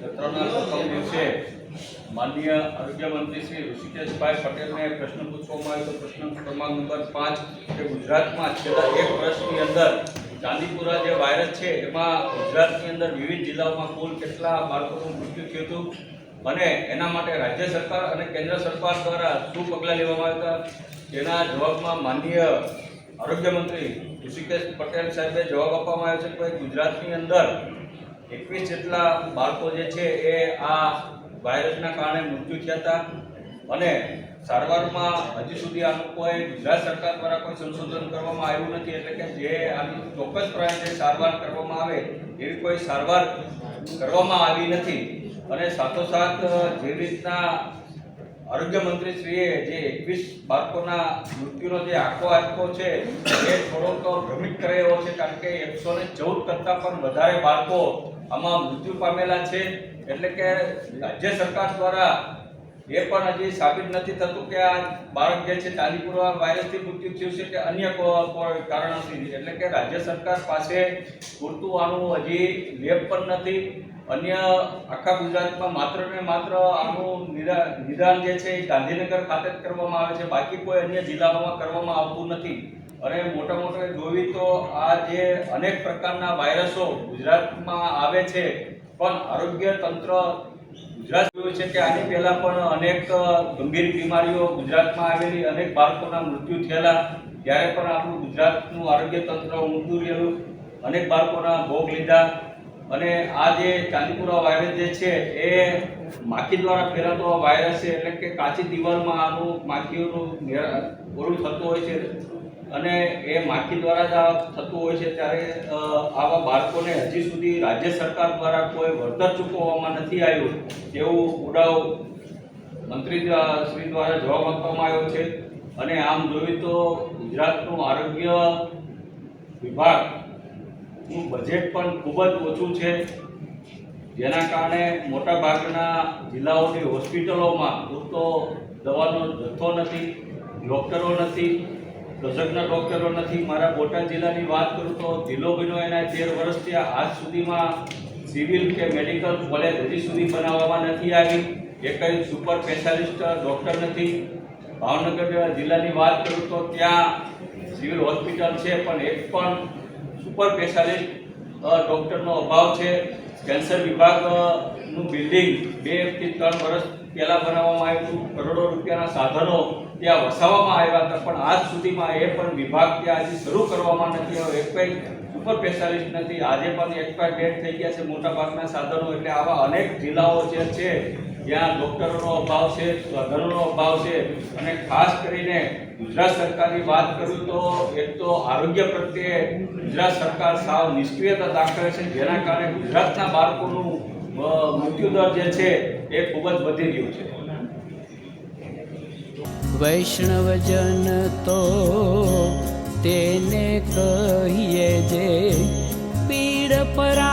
સત્રના આરોગ્ય મંત્રી શ્રી ઋષિકેશભાઈ પટેલને પ્રશ્ન પૂછવામાં આવ્યો પ્રશ્ન ક્રમાંક નંબર પાંચ કે ગુજરાતમાં છેલ્લા એક વર્ષની અંદર ચાંદીપુરા જે વાયરસ છે, એમાં ગુજરાતની અંદર વિવિધ જિલ્લાઓમાં કુલ કેટલા બાળકોનું મૃત્યુ થયું હતું અને એના માટે રાજ્ય સરકાર અને કેન્દ્ર સરકાર દ્વારા શું પગલાં લેવામાં આવ્યા હતા? તેના જવાબમાં માનનીય આરોગ્ય મંત્રી ઋષિકેશ પટેલ સાહેબે જવાબ આપવામાં આવ્યો છે કે ગુજરાતની અંદર એકવીસ જેટલા બાળકો જે છે એ આ વાયરસના કારણે મૃત્યુ થયા હતા. અને સારવારમાં હજી સુધી આનું કોઈ ગુજરાત સરકાર દ્વારા કોઈ સંશોધન કરવામાં આવ્યું નથી. એટલે કે જે આની ચોક્કસ પ્રમાણે સારવાર કરવામાં આવે, એવી કોઈ સારવાર કરવામાં આવી નથી. અને સાથોસાથ, જે રીતના આરોગ્ય મંત્રી શ્રીએ જે એકવીસ બાળકોના મૃત્યુનો જે આંકો આંકો છે, એ થોડોક ભ્રમિત કરે એવો છે. કારણ કે એકસો ને ચૌદ કરતાં પણ વધારે બાળકો આમાં મૃત્યુ પામેલા છે. એટલે કે રાજ્ય સરકાર દ્વારા એ પણ હજી સાબિત નથી થતું કે આ બાળક જે છે ચાંદીપુરા વાયરસથી મૃત્યુ થયું છે કે અન્ય કોઈ કારણોથી એટલે કે રાજ્ય સરકાર પાસે પૂરતું આનું હજી લેબ પણ નથી. અન્ય આખા ગુજરાતમાં માત્ર ને માત્ર આનું નિદાન જે છે એ ગાંધીનગર ખાતે જ કરવામાં આવે છે. બાકી કોઈ અન્ય જિલ્લાઓમાં કરવામાં આવતું નથી. અને મોટા મોટા જોવી તો આ જે અનેક પ્રકારના વાયરસો ગુજરાતમાં આવે છે, પણ આરોગ્ય તંત્ર ગુજરાત જોયું છે કે આની પહેલાં પણ અનેક ગંભીર બીમારીઓ ગુજરાતમાં આવેલી, અનેક બાળકોના મૃત્યુ થયેલા. ત્યારે પણ આપણું ગુજરાતનું આરોગ્ય તંત્ર ઊંધું રહેલું, અનેક બાળકોના ભોગ લીધા. અને આ જે ચાંદીપુરા વાયરસ જે છે, એ માખી દ્વારા ફેલાતો વાયરસ છે, એટલે કે કાચી દિવાલમાં આનું માખીઓનું ઓરું થતું હોય છે. અને એ માખી દ્વારા જ આ થતું હોય છે ત્યારે આવા બાળકોને હજી સુધી રાજ્ય સરકાર દ્વારા કોઈ વળતર ચૂકવવામાં નથી આવ્યું તેવું ઉડાવ મંત્રી શ્રી દ્વારા જવાબ આપવામાં આવ્યો છે. અને આમ જોઈએ તો ગુજરાતનું આરોગ્ય વિભાગનું બજેટ પણ ખૂબ જ ઓછું છે. જેના કારણે મોટા ભાગના જિલ્લાઓની હોસ્પિટલોમાં પૂરતો દવાનો જથ્થો નથી, ડૉક્ટરો નથી તજજ્ઞ ડોક્ટરો નથી. મારા બોટાદ જિલ્લાની વાત કરું તો જિલ્લો બન્યો એના તેર વર્ષથી આજ સુધીમાં સિવિલ કે મેડિકલ કોલેજ હજી સુધી બનાવવામાં નથી આવી. એ કંઈ સુપર સ્પેશિયાલિસ્ટ ડૉક્ટર નથી. ભાવનગર જિલ્લાની વાત કરું તો ત્યાં સિવિલ હોસ્પિટલ છે, પણ એક પણ સુપર સ્પેશિયાલિસ્ટ ડૉક્ટરનો અભાવ છે. કેન્સર વિભાગનું બિલ્ડિંગ બેથી ત્રણ વર્ષ પહેલા બનાવવામાં આવ્યું કરોડો રૂપિયાના સાધનો ત્યાં વસાવવામાં આવ્યા હતા. પણ આજ સુધીમાં એ પણ વિભાગ ત્યાં હજી શરૂ કરવામાં નથી આવ્યો. એક સુપર સ્પેશિયાલિસ્ટ નથી. આજે પણ એક્સપાયર ડેટ થઈ ગયા છે મોટાભાગના સાધનો. એટલે આવા અનેક જિલ્લાઓ જે છે, જ્યાં ડૉક્ટરોનો અભાવ છે, સાધનોનો અભાવ છે અને ખાસ કરીને ગુજરાત સરકારની વાત કરું તો એક તો આરોગ્ય પ્રત્યે ગુજરાત સરકાર સાવ નિષ્ક્રિયતા દાખવે છે. જેના કારણે ગુજરાતના બાળકોનું મૃત્યુદર જે છે એ ખૂબ જ વધી રહ્યું છે. વૈષ્ણવજન તો તેને કહીએ જે પીડ પરાઈ